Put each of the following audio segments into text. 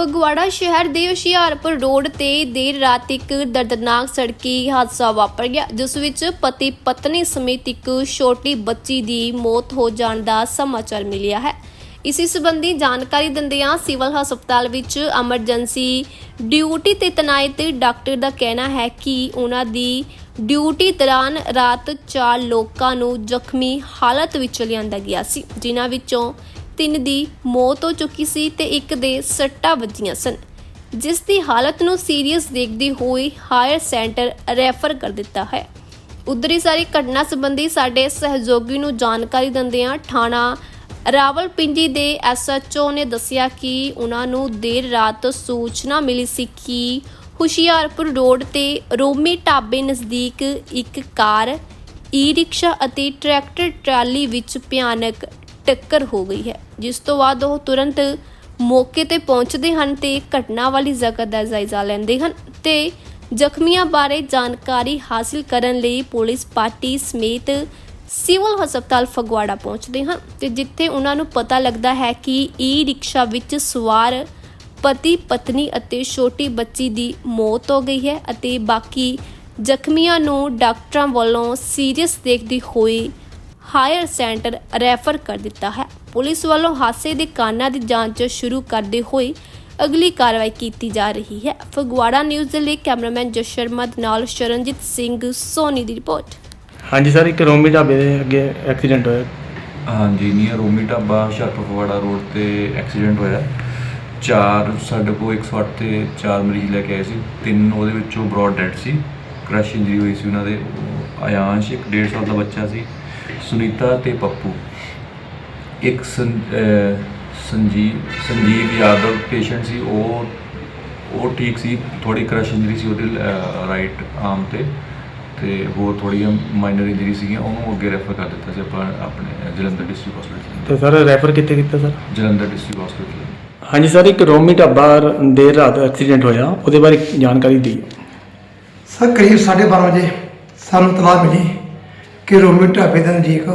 ਫਗਵਾੜਾ ਸ਼ਹਿਰ ਦੇ ਹੁਸ਼ਿਆਰਪੁਰ ਰੋਡ ਤੇ ਦੇਰ ਰਾਤ ਇੱਕ ਦਰਦਨਾਕ ਸੜਕੀ ਹਾਦਸਾ ਵਾਪਰ ਗਿਆ, ਜਿਸ ਵਿੱਚ ਪਤੀ ਪਤਨੀ ਸਮੇਤ ਇੱਕ ਛੋਟੀ ਬੱਚੀ ਦੀ ਮੌਤ ਹੋ ਜਾਣ ਦਾ ਸਮਾਚਾਰ ਮਿਲਿਆ ਹੈ। ਇਸੇ ਸੰਬੰਧੀ ਜਾਣਕਾਰੀ ਦਿੰਦਿਆਂ ਸਿਵਲ ਹਸਪਤਾਲ ਵਿੱਚ ਐਮਰਜੈਂਸੀ ਡਿਊਟੀ ਤੇ ਤੈਨਾਤ ਡਾਕਟਰ ਦਾ ਕਹਿਣਾ ਹੈ ਕਿ ਉਹਨਾਂ ਦੀ ਡਿਊਟੀ ਦੌਰਾਨ ਰਾਤ ਚਾਰ ਲੋਕਾਂ ਨੂੰ ਜ਼ਖਮੀ ਹਾਲਤ ਵਿੱਚ ਲਿਆਂਦਾ ਗਿਆ ਸੀ, ਜਿਨ੍ਹਾਂ ਵਿੱਚੋਂ ਤਿੰਨ ਦੀ ਮੌਤ ਹੋ ਚੁੱਕੀ ਸੀ ਤੇ ਇੱਕ ਦੇ ਸੱਟਾਂ ਵੱਜੀਆਂ ਸਨ, ਜਿਸ ਦੀ ਹਾਲਤ ਨੂੰ ਸੀਰੀਅਸ ਦੇਖਦੀ ਹੋਈ ਹਾਇਰ ਸੈਂਟਰ ਰੈਫਰ ਕਰ ਦਿੱਤਾ ਹੈ। ਉਧਰ ਸਾਰੀ ਘਟਨਾ ਸੰਬੰਧੀ ਸਾਡੇ ਸਹਿਯੋਗੀ ਨੂੰ ਜਾਣਕਾਰੀ ਦਿੰਦਿਆਂ ਥਾਣਾ ਰਾਵਲਪਿੰਡੀ ਦੇ ਐਸਐਚਓ ਨੇ ਦੱਸਿਆ ਕਿ ਉਹਨਾਂ ਨੂੰ ਦੇਰ ਰਾਤ ਸੂਚਨਾ ਮਿਲੀ ਸੀ ਕਿ ਹੁਸ਼ਿਆਰਪੁਰ ਰੋਡ ਤੇ ਰੋਮੀ ਢਾਬੇ ਨਜ਼ਦੀਕ ਇੱਕ ਕਾਰ ਈ ਰਿਕਸ਼ਾ ਅਤੇ ਟਰੈਕਟਰ ਟਰਾਲੀ ਵਿੱਚ ਭਿਆਨਕ ਟੱਕਰ ਹੋ ਗਈ ਹੈ। ਜਿਸ ਤੋਂ ਬਾਅਦ ਉਹ ਤੁਰੰਤ ਮੌਕੇ ਤੇ ਪਹੁੰਚਦੇ ਹਨ ਤੇ ਘਟਨਾ ਵਾਲੀ ਜਗ੍ਹਾ ਦਾ ਜਾਇਜ਼ਾ ਲੈਂਦੇ ਹਨ ਤੇ ਜ਼ਖਮੀਆਂ ਬਾਰੇ ਜਾਣਕਾਰੀ ਹਾਸਲ ਕਰਨ ਲਈ ਪੁਲਿਸ ਪਾਰਟੀ ਸਮੇਤ ਸਿਵਲ ਹਸਪਤਾਲ ਫਗਵਾੜਾ ਪਹੁੰਚਦੇ ਹਨ ਤੇ ਜਿੱਥੇ ਉਹਨਾਂ ਨੂੰ ਪਤਾ ਲੱਗਦਾ ਹੈ ਕਿ ਈ ਰਿਕਸ਼ਾ ਵਿੱਚ ਸਵਾਰ ਪਤੀ, ਪਤਨੀ ਅਤੇ ਛੋਟੀ ਬੱਚੀ ਦੀ ਮੌਤ ਹੋ ਗਈ ਹੈ ਅਤੇ ਬਾਕੀ ਜ਼ਖਮੀਆਂ ਨੂੰ ਡਾਕਟਰਾਂ ਵੱਲੋਂ ਸੀਰੀਅਸ ਦੇਖਦੇ ਹੋਏ ਹਾਇਰ ਸੈਂਟਰ ਰੈਫਰ ਕਰ ਦਿੱਤਾ ਹੈ। ਪੁਲਿਸ ਵੱਲੋਂ ਹਾਦਸੇ ਦੇ ਕਾਰਨਾਂ ਦੀ ਜਾਂਚ ਸ਼ੁਰੂ ਕਰਦੇ ਹੋਏ ਅਗਲੀ ਕਾਰਵਾਈ ਕੀਤੀ ਜਾ ਰਹੀ ਹੈ। ਫਗਵਾੜਾ ਨਿਊਜ਼ ਦੇ ਲਈ ਕੈਮਰਾਮੈਨ ਜਸ ਸ਼ਰਮਾ ਦੇ ਨਾਲ ਸ਼ਰਨਜੀਤ ਸਿੰਘ ਸੋਨੀ ਦੀ ਰਿਪੋਰਟ। ਹਾਂਜੀ ਸਰ ਇੱਕ ਰੋਮੀ ਢਾਬੇ ਦੇ ਅੱਗੇ ਐਕਸੀਡੈਂਟ ਹੋਇਆ। ਹਾਂਜੀ ਨੀਅਰ ਰੋਮੀ ਢਾਬਾ ਹੁਸ਼ਿਆਰਪੁਰ ਫਗਵਾੜਾ ਰੋਡ ਤੇ ਐਕਸੀਡੈਂਟ ਹੋਇਆ। ਚਾਰ ਸਾਡੇ ਕੋਲ 108 ਤੇ ਚਾਰ ਮਰੀਜ਼ ਲੈ ਕੇ ਆਏ ਸੀ। ਤਿੰਨ ਉਹਦੇ ਵਿੱਚੋਂ ਬ੍ਰੌਡ ਡੈਡ ਸੀ। ਕ੍ਰੈਸ਼ ਇੰਜਰੀ ਹੋਈ ਸੀ ਉਹਨਾਂ ਦੇ। ਆਯਾਂਸ਼ ਇੱਕ 1.5 ਸਾਲ ਦਾ ਬੱਚਾ ਸੀ। ਸੁਨੀਤਾ ਤੇ ਪੱਪੂ। ਇੱਕ ਸੰਜੀਵ ਸੰਜੀਵ ਯਾਦਵ ਪੇਸ਼ੈਂਟ ਸੀ ਉਹ ਉਹ ਠੀਕ ਸੀ ਥੋੜੀ ਕ੍ਰੈਸ਼ ਇੰਜਰੀ ਸੀ ਉਹਦੇ ਰਾਈਟ ਆਰਮ ਤੇ। ਤੇ ਹੋਰ ਥੋੜੀਆਂ ਮਾਈਨਰ ਇੰਜਰੀ ਸੀਗੀਆਂ ਉਹਨੂੰ ਅੱਗੇ ਰੈਫਰ ਕਰ ਦਿੱਤਾ ਸੀ ਆਪਾਂ ਆਪਣੇ ਜਲੰਧਰ ਡਿਸਟ੍ਰਿਕਟ ਹਸਪੀਟਲ ਤੇ ਸਰ ਰੈਫਰ ਕਿੱਥੇ ਕੀਤਾ ਸਰ? ਜਲੰਧਰ ਡਿਸਟ੍ਰਿਕਟ ਹਸਪੀਟਲ ਹਾਂਜੀ ਸਰ ਇੱਕ ਰੋਮੀ ਢਾਬਾ ਦੇਰ ਰਾਤ ਐਕਸੀਡੈਂਟ ਹੋਇਆ ਉਹਦੇ ਬਾਰੇ ਜਾਣਕਾਰੀ ਦਿਓ। ਸਰ ਕਰੀਬ 12:30 ਵਜੇ ਸਾਨੂੰ ਤਲਾਹ ਮਿਲੀ। ਕਿ ਰੋਮੀ ਢਾਬੇ ਦੇ ਨਜ਼ਦੀਕ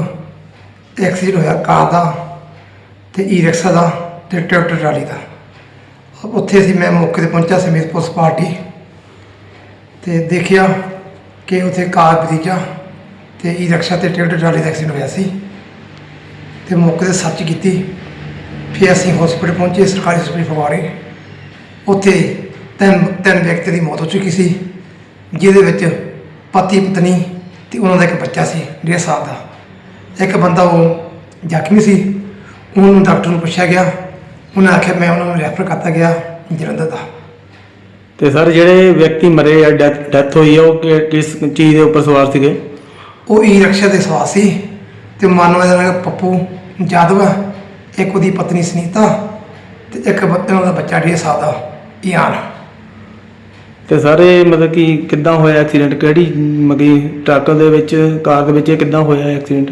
ਐਕਸੀਡੈਂਟ ਹੋਇਆ, ਕਾਰ ਦਾ ਤੇ ਈ ਰਿਕਸ਼ਾ ਦਾ ਤੇ ਟਰੈਕਟਰ ਟਰਾਲੀ ਦਾ। ਉੱਥੇ ਅਸੀਂ ਮੈਂ ਮੌਕੇ ਤੇ ਪਹੁੰਚਿਆ, ਸਮੇਤ ਪੁਲਿਸ ਪਾਰਟੀ। ਤੇ ਦੇਖਿਆ ਕਿ ਉੱਥੇ ਕਾਰ ਭਤੀਜਾ ਤੇ ਈ ਰਿਕਸ਼ਾ ਤੇ ਟਰੈਕਟਰ ਟਰਾਲੀ ਦਾ ਐਕਸੀਡੈਂਟ ਹੋਇਆ ਸੀ। ਤੇ ਮੌਕੇ ਤੇ ਸਰਚ ਕੀਤੀ। ਫਿਰ ਅਸੀਂ ਹਸਪੀਟਲ ਪਹੁੰਚੇ, ਸਰਕਾਰੀ ਹਸਪਤਾਲ ਫਗਵਾੜੇ ਉੱਥੇ ਤਿੰਨ ਤਿੰਨ ਵਿਅਕਤੀ ਦੀ ਮੌਤ ਹੋ ਚੁੱਕੀ ਸੀ, ਜਿਹਦੇ ਵਿੱਚ ਪਤੀ ਪਤਨੀ ਤੇ ਉਹਨਾਂ ਦਾ ਇੱਕ ਬੱਚਾ ਸੀ ਡੇਢ ਸਾਲ ਦਾ। ਇੱਕ ਬੰਦਾ ਉਹ ਜ਼ਖਮੀ ਸੀ। ਉਹਨੂੰ ਡਾਕਟਰ ਨੂੰ ਪੁੱਛਿਆ ਗਿਆ। ਉਹਨਾਂ ਆਖਿਆ ਮੈਂ ਉਹਨਾਂ ਨੂੰ ਰੈਫਰ ਕਰਤਾ ਗਿਆ ਜਲੰਧਰ ਦਾ। ਤੇ ਸਰ ਜਿਹੜੇ ਵਿਅਕਤੀ ਮਰੇ ਆ ਡੈਥ ਹੋਈ ਆ ਉਹ ਕਿ- ਕਿਸ ਚੀਜ਼ ਦੇ ਉੱਪਰ ਸਵਾਰ ਸੀਗੇ? ਉਹ ਈ ਰਿਕਸ਼ਾ ਦੇ ਸਵਾਰ ਸੀ ਤੇ ਮਾਨੋ ਇਹਦਾ ਨਾਮ ਪੱਪੂ ਜਾਦਵ ਆ ਇੱਕ ਉਹਦੀ ਪਤਨੀ ਸੁਨੀਤਾ ਤੇ ਇੱਕ ਬ- ਉਹਨਾਂ ਦਾ ਬੱਚਾ ਡੇਢ ਸਾਲ ਦਾ ਇਆਨ ਤੇ ਸਾਰੇ ਮਤਲਬ ਕਿ ਕਿੱਦਾਂ ਹੋਇਆ ਐਕਸੀਡੈਂਟ ਕਿਹੜੀ ਮਗੀ ਟਰੱਕ ਦੇ ਵਿੱਚ, ਕਾਰ ਦੇ ਵਿੱਚ ਇਹ ਕਿੱਦਾਂ ਹੋਇਆ ਐਕਸੀਡੈਂਟ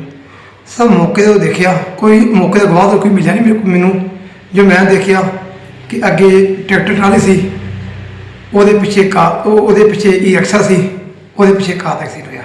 ਸਭ ਮੌਕੇ ਤੋਂ ਦੇਖਿਆ। ਕੋਈ ਮੌਕੇ ਤੋਂ ਗਵਾਹ ਤਾਂ ਕੋਈ ਮਿਲਿਆ ਨਹੀਂ ਮੇਰੇ ਕੋਲ ਮੈਨੂੰ। ਜੋ ਮੈਂ ਦੇਖਿਆ ਕਿ ਅੱਗੇ ਟਰੈਕਟਰ ਟਰਾਲੀ ਸੀ। ਉਹਦੇ ਪਿੱਛੇ ਕਾ ਉਹ ਉਹਦੇ ਪਿੱਛੇ ਈ ਰਿਕਸ਼ਾ ਸੀ। ਉਹਦੇ ਪਿੱਛੇ ਕਾਰ ਦਾ ਐਕਸੀਡੈਂਟ ਹੋਇਆ।